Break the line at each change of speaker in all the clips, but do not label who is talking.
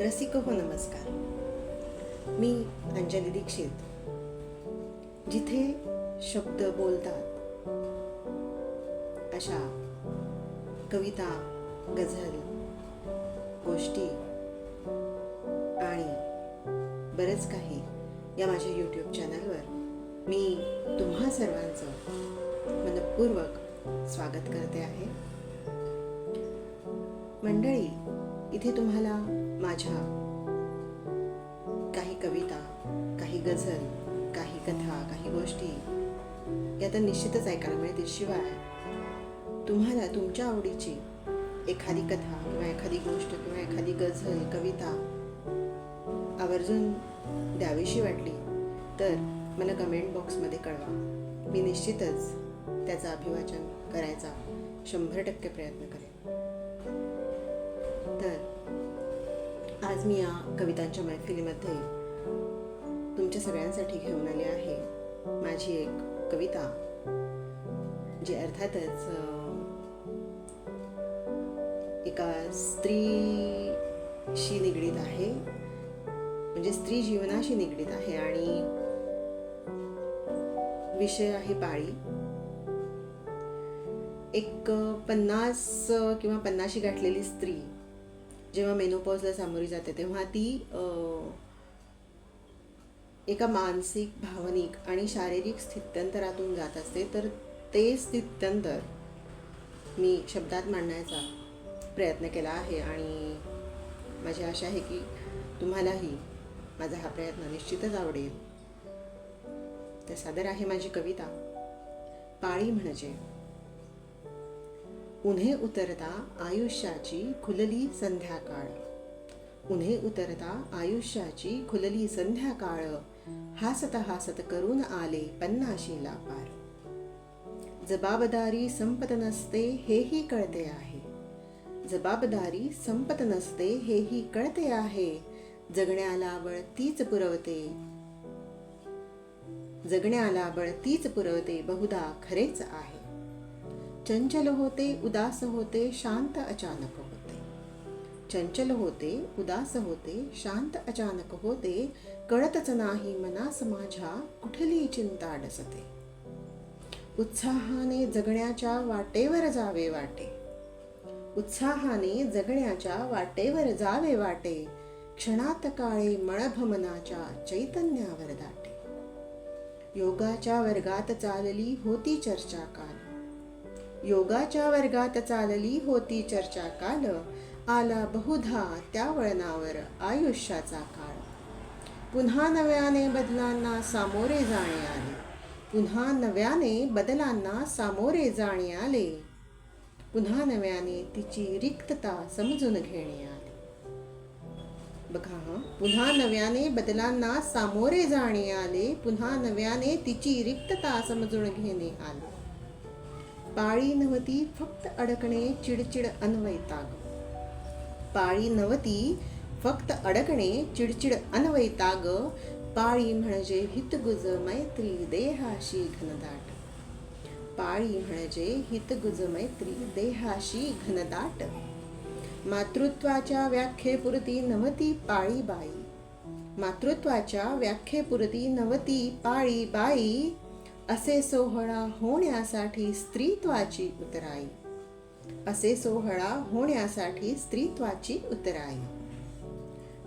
रसिक हो नमस्कार. मी अंजली दीक्षित. जिथे शब्द बोलतात अशा कविता गझल गोष्टी आणि बरंच काही या माझ्या यूट्यूब चॅनलवर मी तुम्हा सर्वांचं मनपूर्वक स्वागत करते आहे. मंडळी इथे तुम्हाला माझ्या काही कविता काही गझल काही कथा काही गोष्टी या तर निश्चितच ऐकायला मिळतील. शिवाय तुम्हाला तुमच्या आवडीची एखादी कथा किंवा एखादी गोष्ट किंवा एखादी गझल कविता आवर्जून द्यावीशी वाटली तर मला कमेंट बॉक्समध्ये कळवा. मी निश्चितच त्याचं अभिवाचन करायचा शंभर टक्के प्रयत्न करेन. तर आज मी या कवितांच्या मैफिलीमध्ये तुमच्या सगळ्यांसाठी घेऊन आली आहे. माझी एक कविता जी अर्थातच एका स्त्रीशी निगडीत आहे. म्हणजे स्त्री जीवनाशी निगडीत आहे आणि विषय आहे पाळी. एक पन्नास किंवा पन्नाशी गाठलेली स्त्री जेव्हा मेनोपॉजला सामोरी जाते तेव्हा ती एका मानसिक भावनिक आणि शारीरिक स्थित्यंतरातून जात असते. तर ते स्थित्यंतर मी शब्दात मांडण्याचा प्रयत्न केला आहे आणि माझी आशा आहे की तुम्हालाही माझा हा प्रयत्न निश्चितच आवडेल. तर सादर आहे माझी कविता पाळी म्हणजे उन्हे उतरता आयुष्याची खुलली संध्याकाळ. उन्हे उतरता आयुष्याची खुलली संध्याकाळ. हासत हासत करून आले पन्नाशीला पार जबाबदारी संपत नसते हेही कळते आहे. जबाबदारी संपत नसते हेही कळते आहे. जगण्याला बळ तीच पुरवते. जगण्याला बळ तीच पुरवते बहुधा खरेच आहे. चंचल होते उदास होते शांत अचानक होते. चंचल होते उदास होते शांत अचानक होते कळतच नाही मनास माझ्या कुठली चिंता डसते. उत्साहाने जगण्याच्या वाटेवर जावे वाटे. उत्साहाने जगण्याच्या वाटेवर जावे वाटे. क्षणात काळे मळभ मनाच्या चैतन्यावर दाटे. योगाच्या वर्गात चालली होती चर्चा काल. योगाच्या वर्गात चालली होती चर्चा काल. आला बहुधा त्या वळणावर आयुष्याचा काळ. पुन्हा नव्याने बदलांना सामोरे जाणे आले. पुन्हा नव्याने बदलांना सामोरे जाणे आले. पुन्हा नव्याने तिची रिक्तता समजून घेणे आले. बघा पुन्हा नव्याने बदलांना सामोरे जाणे आले. पुन्हा नव्याने तिची रिक्तता समजून घेणे आले. पाळी नव्हती फक्त अडकणे चिडचिड अन्वयताग. पाळी नव्हती फक्त अडकणे चिडचिड अन्वयताग. पाळी म्हणजे हितगुज मैत्री देहाशी घनदाट. पाळी म्हणजे हितगुज मैत्री देहाशी घनदाट. मातृत्वाच्या व्याख्येपुरती नवती पाळी बाई मातृत्वाच्या व्याख्येपुरती नवती पाळी बाई असे सोहळा होण्यासाठी स्त्रीत्वाची उतराई. असे सोहळा होण्यासाठी स्त्रीत्वाची उतराई.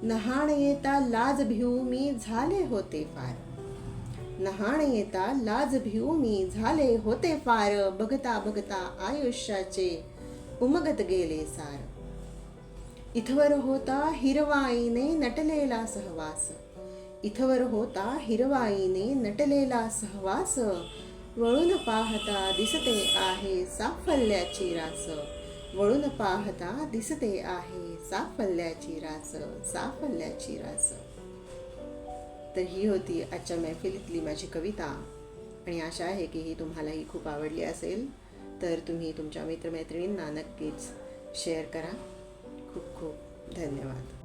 नहाण येता लाज भिऊ मी झाले होते फार. नहाण येता लाज भिऊ मी झाले होते फार. बघता बघता आयुष्याचे उमगत गेले सार. इथवर होता हिरवाईने नटलेला सहवास. इथवर होता हिरवाईने नटलेला सहवास. वळून पाहता दिसते आहे साफल्याची रास. वळून पाहता दिसते आहे साफल्याची रास साफल्याची रास. तर ही होती आजच्या मैफिलीतली माझी कविता. आणि आशा आहे की ही तुम्हालाही खूप आवडली असेल. तर तुम्ही तुमच्या मित्रमैत्रिणींना नक्कीच शेअर करा. खूप खूप धन्यवाद.